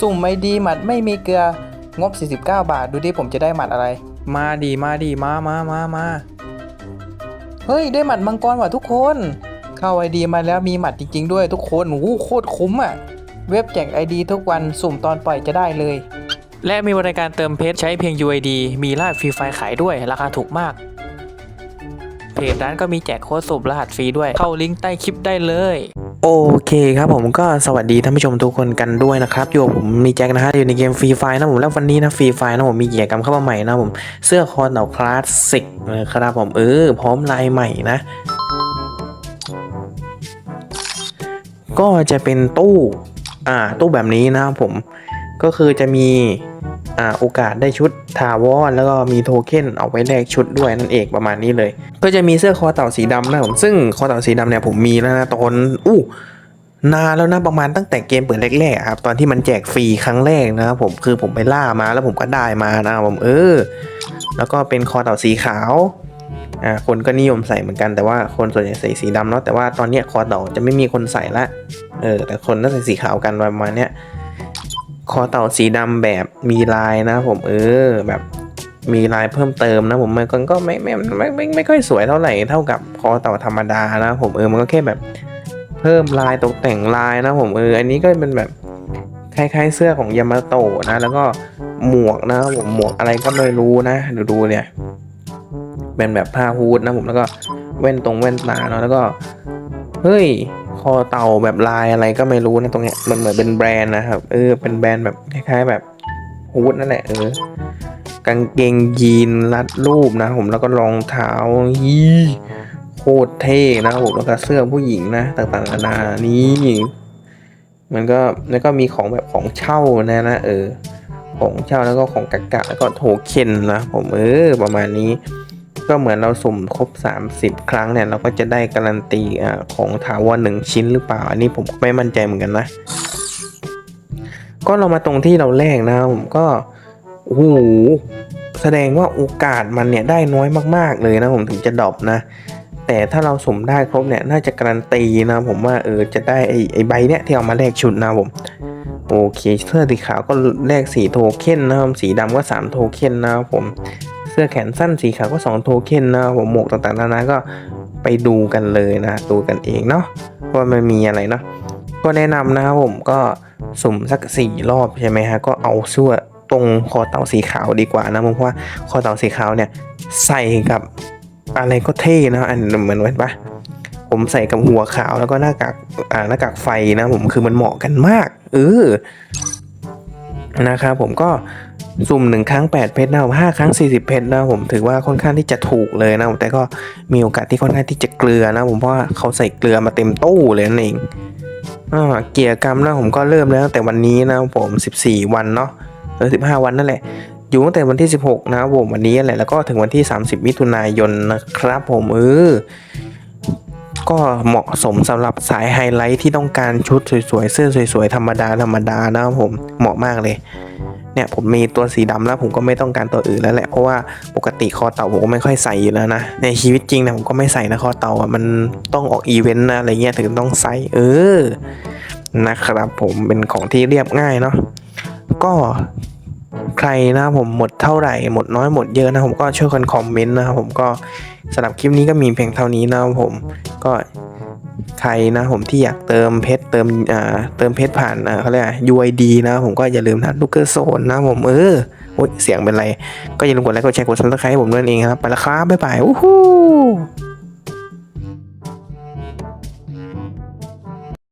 สุ่มไม่ดีหมัดไม่มีเกลืองบ 49 บาท ดูดิผมจะได้หมัดอะไร มาดีมาดีมามามามาเฮ้ย ได้หมัดมังกรว่ะทุกคน เข้าไอดีมาแล้วมีหมัดจริง ๆ ด้วยทุกคนโอ้โคตรคุ้มอะ เว็บแจกไอดีทุกวันสุ่มตอนปล่อยจะได้เลย และมีบริการเติมเพชรใช้เพียง UID มีรหัสฟรีไฟล์ขายด้วยราคาถูกมากเพจร้านก็มีแจกโค้ดสุ่มรหัสฟรีด้วยเข้าลิงก์ใต้คลิปได้เลย โอเคครับผมก็สวัสดีท่านผู้ชมทุกคนกันด้วยนะครับอยู่ผมมีแจ็คนะฮะอยู่ในเกมฟรีไฟนะผมแล้ววันนี้นะฟรีไฟนะผมมีกิจกรรมเข้ามาใหม่นะผมเสื้อคอเต่าคลาสสิกนะครับผมเออพร้อมลายใหม่นะ ก็จะเป็นตู้อ่าตู้แบบนี้นะครับผมก็คือจะมี โอกาสได้ชุดทาวอนแล้วก็มีโทเค็นเอาไว้แลกชุดด้วยนั่นเองประมาณนี้เลย ก็จะมีเสื้อคอเต่าสีดำนะผมซึ่งคอเต่าสีดำเนี่ยผมมีแล้วนะตอนอู้นานแล้วนะประมาณตั้งแต่เกมเปิดแรกๆครับตอนที่มันแจกฟรีครั้งแรกนะครับผมคือผมไปล่ามาแล้วผมก็ได้มานะผมเออ แล้วก็เป็นคอเต่าสีขาวอ่าคนก็นิยมใส่เหมือนกันแต่ว่าคนส่วนใหญ่ใส่สีดำเนาะแต่ว่าตอนเนี้ยคอเต่าจะไม่มีคนใส่ละเออแต่คนน่าใส่สีขาวกันประมาณเนี้ย คอเต่าสีดำแบบมีลายนะผมเออแบบมีลายเพิ่มเติมนะผมมันก็ไม่ไม่ไม่ไม่ไม่ค่อยสวยเท่าไหร่เท่ากับคอเต่าธรรมดานะผมเออมันก็แค่แบบเพิ่มลายตกแต่งลายนะผมเอออันนี้ก็เป็นแบบคล้ายๆเสื้อของยามาโตะนะ แล้วก็หมวกนะผมหมวกอะไรก็ไม่รู้นะดูดูเนี่ยเป็นแบบผ้าฮูดนะผมแล้วก็แว่นตรงแว่นตาเนาะแล้วก็เฮ้ย อเต่าแบบลายอะไรก็ไม่รู้นะตรงเนี้ยมันเหมือนเป็นแบรนด์นะครับ เออ เป็นแบรนด์แบบคล้ายๆแบบฮูดนั่นแหละเออกางเกงยีนรัดรูปนะผมแล้วก็รองเท้าฮีโคตรเท่นะผมแล้วก็เสื้อผู้หญิงนะต่างๆนานานี่มันก็แล้วก็มีของแบบของเช่านะนะเออ ของเช่าแล้วก็ของกะกะแล้วก็โทเค็นนะผมเออประมาณนี้ ก็เหมือนเราสุ่มครบ 30 ครั้งเนี่ย เราก็จะได้การันตีอของถาวรหนึ่งชิ้นหรือเปล่า อันนี้ผมก็ไม่มั่นใจเหมือนกันนะ ก็เรามาตรงที่เราแรกนะผมก็โอ้โหแสดงว่าโอกาสมันเนี่ยได้น้อยมากๆเลยนะผมถึงจะดรอปนะ แต่ถ้าเราสุ่มได้ครบเนี่ยน่าจะการันตีนะผมว่าเออจะได้ไอ้ไอ้ใบเนี่ยที่เอามาแลกชุดนะผมโอเคเสื้อสีขาวก็แลกสีโทเค็นนะครับสีดำก็ 3 โทเค็นนะครับผม เสื้อแขนสั้นสีขาวก็2โทเค็นนะครับผมหมวกต่างๆนานาก็ไปดูกันเลยนะดูกันเองเนาะว่ามันมีอะไรเนาะก็แนะนำนะครับผมก็สุ่มสัก 4 รอบใช่ไหมฮะก็เอาเสื้อตรงคอเต่าสีขาวดีกว่านะเพราะว่าคอเต่าสีขาวเนี่ยใส่กับอะไรก็เท่นะอันเหมือนไว้ปะผมใส่กับหัวขาวแล้วก็หน้ากากอ่าหน้ากากไฟนะผมคือมันเหมาะกันมาก เออ นะครับผมก็สุ่มหนึ่งครั้ง 8 เพชรนะห้าครั้ง 40 เพชรนะผมถือว่าค่อนข้างที่จะถูกเลยนะแต่ก็มีโอกาสที่ค่อนข้างที่จะเกลือนะผมเพราะว่าเขาใส่เกลือมาเต็มตู้เลยนั่นเองเกียร์กรรมนะผมก็เริ่มแล้วตั้งแต่วันนี้นะผม 14 วันเนาะเออ15 วันนั่นแหละ อยู่ตั้งแต่วันที่ 16 นะครับผมวันนี้แหละแล้วก็ถึงวันที่ 30 มิถุนายนนะครับผมเออ ก็เหมาะสมสำหรับสายไฮไลท์ที่ต้องการชุดสวยๆ เสื้อสวยๆ ธรรมดาธรรมดานะครับผมเหมาะมากเลยเนี่ยผมมีตัวสีดำแล้วผมก็ไม่ต้องการตัวอื่นแล้วแหละเพราะว่าปกติคอเต่าผมก็ไม่ค่อยใส่อยู่แล้วนะในชีวิตจริงนะผมก็ไม่ใส่นะคอเต่าอะมันต้องออกอีเวนต์นะอะไรเงี้ยถึงต้องใส่เออนะครับผมเป็นของที่เรียบง่ายเนาะก็ ใครนะผมหมดเท่าไหร่หมดน้อยหมดเยอะนะผมก็ช่วยกันคอมเมนต์นะครับผมก็สำหรับคลิปนี้ก็มีเพียงเท่านี้นะครับผมก็ใครนะผมที่อยากเติมเพชรเติมอ่าเติมเพชรผ่านอ่าเขาเรียก UID นะผมก็อย่าลืมนะลูกเกอร์โซนนะผมเออโอ้ยเสียงเป็นไร ก็อย่าลืมกดไลค์กดแชร์กดซับสไครต์ให้ผมด้วยนั่นเองครับ ไปแล้วครับ บ๊ายบายอู้หู้